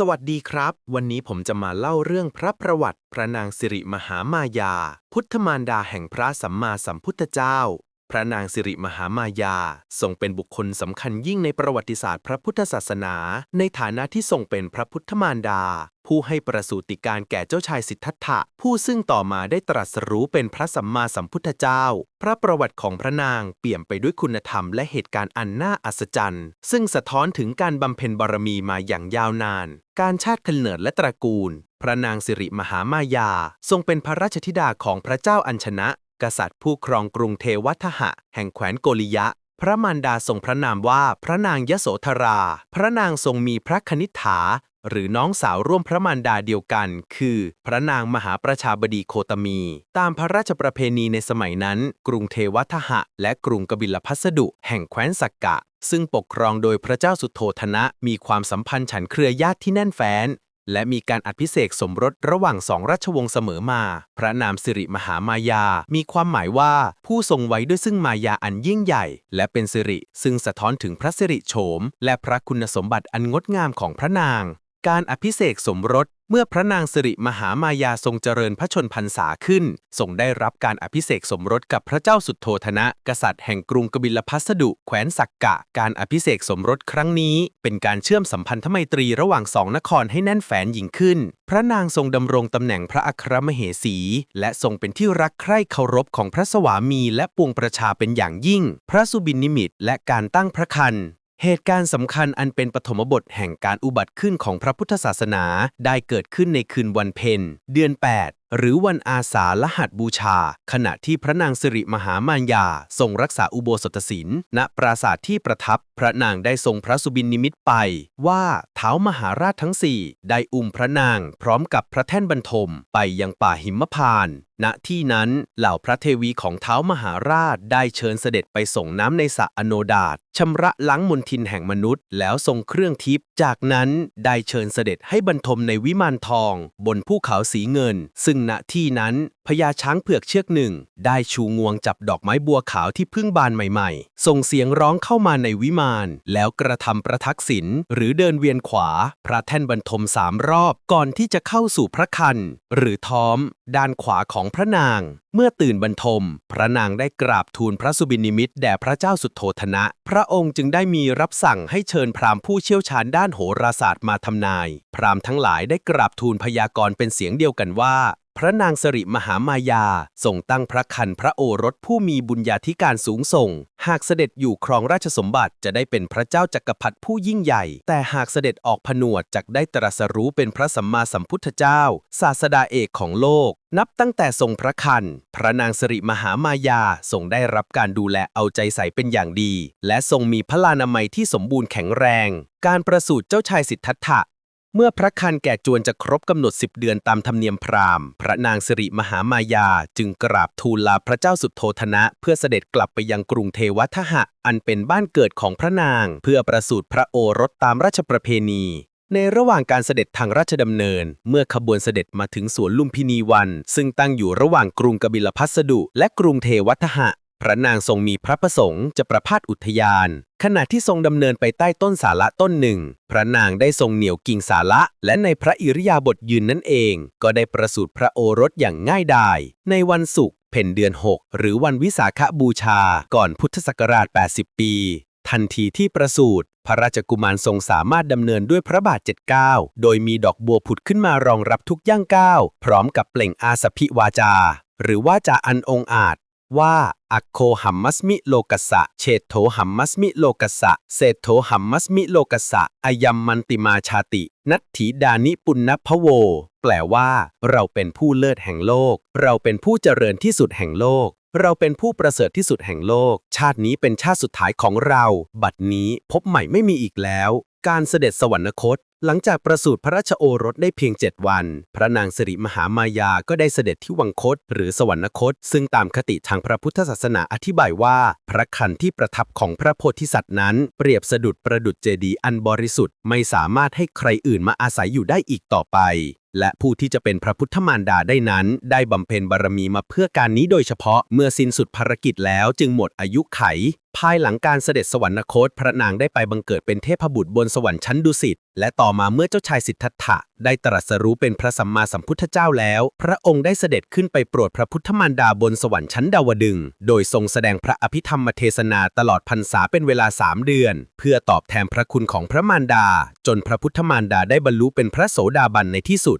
สวัสดีครับ วันนี้ผมจะมาเล่าเรื่องพระประวัติ พระนางสิริมหามายา พุทธมารดาแห่งพระสัมมาสัมพุทธเจ้า พระนางสิริมหามายา ทรงเป็นบุคคลสำคัญยิ่งในประวัติศาสตร์พระพุทธศาสนา ในฐานะที่ทรงเป็นพระพุทธมารดา ผู้ให้ประสูติการแก่เจ้าชายสิทธัตถะ ผู้ซึ่งต่อมาได้ตรัสรู้เป็นพระสัมมาสัมพุทธเจ้า พระประวัติของพระนางเปี่ยมไปด้วยคุณธรรมและเหตุการณ์อันน่าอัศจรรย์ ซึ่งสะท้อนถึงการบำเพ็ญบารมีมาอย่างยาวนาน การชาติกำเนิดและตระกูลพระนางสิริมหามายา ทรงเป็นพระราชธิดาของพระเจ้าอัญชนะ กษัตริย์ผู้ครองกรุงเทวทหะ แห่งแคว้นโกริยะ พระมารดาทรงพระนามว่าพระนางยโสธรา พระนางทรงมีพระคณิษฐา หรือน้องสาวร่วมพระมารดาเดียวกัน คือ พระนางมหาประชาบดีโคตมี ตามพระราชประเพณีในสมัยนั้น กรุงเทวทหะ และกรุงกบิลพัสดุ แห่งแคว้นสักกะซึ่งปกครองโดยพระเจ้าสุโธธนะ มีความสัมพันธ์ฉันเครือญาติที่แน่นแฟ้น และมีการอภิเษกสมรสระหว่างสองราชวงศ์เสมอมา พระนามสิริมหามายา มีความหมายว่าผู้ทรงไว้ด้วยซึ่งมายาอันยิ่งใหญ่ และเป็นสิริ ซึ่งสะท้อนถึงพระสิริโฉม และพระคุณสมบัติอันงดงามของพระนาง การอภิเษกสมรส เมื่อพระนางสิริมหามายาทรงเจริญพระชนพรรษาขึ้นทรงได้รับการอภิเษกสมรสกับพระเจ้าสุดโทธนะ กษัตริย์แห่งกรุงกบิลพัสดุแคว้นสักกะ การอภิเษกสมรสครั้งนี้ เป็นการเชื่อมสัมพันธไมตรีระหว่างสองนครให้แน่นแฟนยิ่งขึ้น พระนางทรงดำรงตำแหน่งพระอัครมเหสี และทรงเป็นที่รักใคร่เคารพของพระสวามีและปวงประชาเป็นอย่างยิ่ง พระสุบินนิมิตและการตั้งพระคัน เหตุการณ์สำคัญอันเป็นปฐมบทแห่งการอุบัติขึ้นของพระพุทธศาสนาได้เกิดขึ้นในคืนวันเพ็ญเดือน 8 หรือวันอาสาฬหัสบูชา ขณะที่พระนางสิริมหามายา ทรงรักษาอุโบสถศีลณปราสาทที่ประทับ พระนางได้ทรงพระสุบินนิมิตไป ว่าเท้ามหาราชทั้งสี่ได้อุ้มพระนางพร้อมกับพระแท่นบรรทมไปยังป่าหิมพาน ณที่นั้นเหล่าพระเทวีของเท้ามหาราชได้เชิญเสด็จไปส่งน้ำในสระอโนดาตชำระล้างมลทินแห่งมนุษย์ แล้วทรงเครื่องทิพย์จากนั้นได้เชิญเสด็จให้บรรทมในวิมานทอง บนภูเขาสีเงิน ซึ่งณที่นั้นพญาช้างเผือกเชือกหนึ่ง ได้ชูงวงจับดอกไม้บัวขาวที่เพิ่งบานใหม่ๆ ส่งเสียงร้องเข้ามาในวิมาน แล้วกระทำประทักษิณหรือเดินเวียนขวา พระแท่นบรรทมสามรอบก่อนที่จะเข้าสู่พระคันหรือท้อม ด้านขวาของพระนาง เมื่อตื่นบรรทม พระนางได้กราบทูลพระสุบินิมิตแด่พระเจ้าสุโทธนะ พระองค์จึงได้มีรับสั่งให้เชิญพราหมณ์ผู้เชี่ยวชาญด้านโหราศาสตร์มาทำนาย พราหมณ์ทั้งหลายได้กราบทูลพยากรณ์เป็นเสียงเดียวกันว่า พระนางสิริมหามายาทรงตั้งพระคันพระโอรสผู้มีบุญญาธิการสูงส่ง หากเสด็จอยู่ครองราชสมบัติจะได้เป็นพระเจ้าจักรพรรดิผู้ยิ่งใหญ่ แต่หากเสด็จออกผนวดจักได้ตรัสรู้เป็นพระสัมมาสัมพุทธเจ้า ศาสดาเอกของโลก นับตั้งแต่ทรงพระคันพระนางสิริมหามายาทรงได้รับการดูแลเอาใจใส่เป็นอย่างดี และทรงมีพระลานามัยที่สมบูรณ์แข็งแรง การประสูติเจ้าชายสิทธัตถะ เมื่อพระคันแก่จวนจะครบกำหนด 10 เดือนตามธรรมเนียมพราหมณ์ พระนางสิริมหามายา จึงกราบทูลลาพระเจ้าสุดโทธนะ เพื่อเสด็จกลับไปยังกรุงเทวทหะ อันเป็นบ้านเกิดของพระนาง เพื่อประสูติพระโอรสตามราชประเพณี ในระหว่างการเสด็จทางราชดำเนิน เมื่อขบวนเสด็จมาถึงสวนลุมพินีวัน ซึ่งตั้งอยู่ระหว่างกรุงกบิลพัสดุและกรุงเทวทหะ พระนางทรงมีพระประสงค์จะประพาสอุทยาน ขณะที่ทรงดำเนินไปใต้ต้นสาระต้นหนึ่ง พระนางได้ทรงเหนี่ยวกิ่งสาระ และในพระอิริยาบถยืนนั่นเอง ก็ได้ประสูติพระโอรสอย่างง่ายดาย ในวันศุกร์เพ็ญเดือน 6 หรือวันวิสาขบูชา ก่อนพุทธศักราช 80 ปี ทันทีที่ประสูติพระราชกุมารทรงสามารถดำเนินด้วยพระบาทเจ็ดเก้าโดยมีดอกบัวผุดขึ้นมารองรับทุกย่างก้าว พร้อมกับเปล่งอาสพิวาจา หรือว่าจาอันองอาจ ว่าอัคโคหัมมัสมิโลกัสะเฉดโถหัมมัสมิโลกัสะเศตโถหัมมัสมิโลกัสสะอายัมมันติมาชาติ นัตถีดานิปุณณพโว แปลว่า เราเป็นผู้เลิศแห่งโลก เราเป็นผู้เจริญที่สุดแห่งโลก เราเป็นผู้ประเสริฐที่สุดแห่งโลก ชาตินี้เป็นชาติสุดท้ายของเรา บัดนี้พบใหม่ไม่มีอีกแล้ว การเสด็จสวรรคต หลังจากประสูติพระราชโอรสได้เพียง7วัน พระนางสิริมหามายาก็ได้เสด็จที่วังคต หรือสวรรคต ซึ่งตามคติทางพระพุทธศาสนาอธิบายว่า พระคันที่ประทับของพระโพธิสัตว์นั้น เปรียบสะดุดประดุจเจดีย์อันบริสุทธิ์ไม่สามารถให้ใครอื่นมาอาศัยอยู่ได้อีกต่อไป และผู้ที่จะเป็นพระพุทธมารดาได้นั้น ได้บำเพ็ญบารมีมาเพื่อการนี้โดยเฉพาะเมื่อสิ้นสุดภารกิจแล้วจึงหมดอายุไข ภายหลังการเสด็จสวรรคต พระนางได้ไปบังเกิดเป็นเทพบุตรบนสวรรค์ชั้นดุสิตและต่อมาเมื่อเจ้าชายสิทธัตถะได้ตรัสรู้เป็นพระสัมมาสัมพุทธเจ้าแล้ว พระองค์ได้เสด็จขึ้นไปโปรดพระพุทธมารดาบนสวรรค์ชั้นดาวดึง โดยทรงแสดงพระอภิธรรมเทศนาตลอดพรรษาเป็นเวลาสามเดือน เพื่อตอบแทนพระคุณของพระมารดา จนพระพุทธมารดาได้บรรลุเป็นพระโสดาบันในที่สุด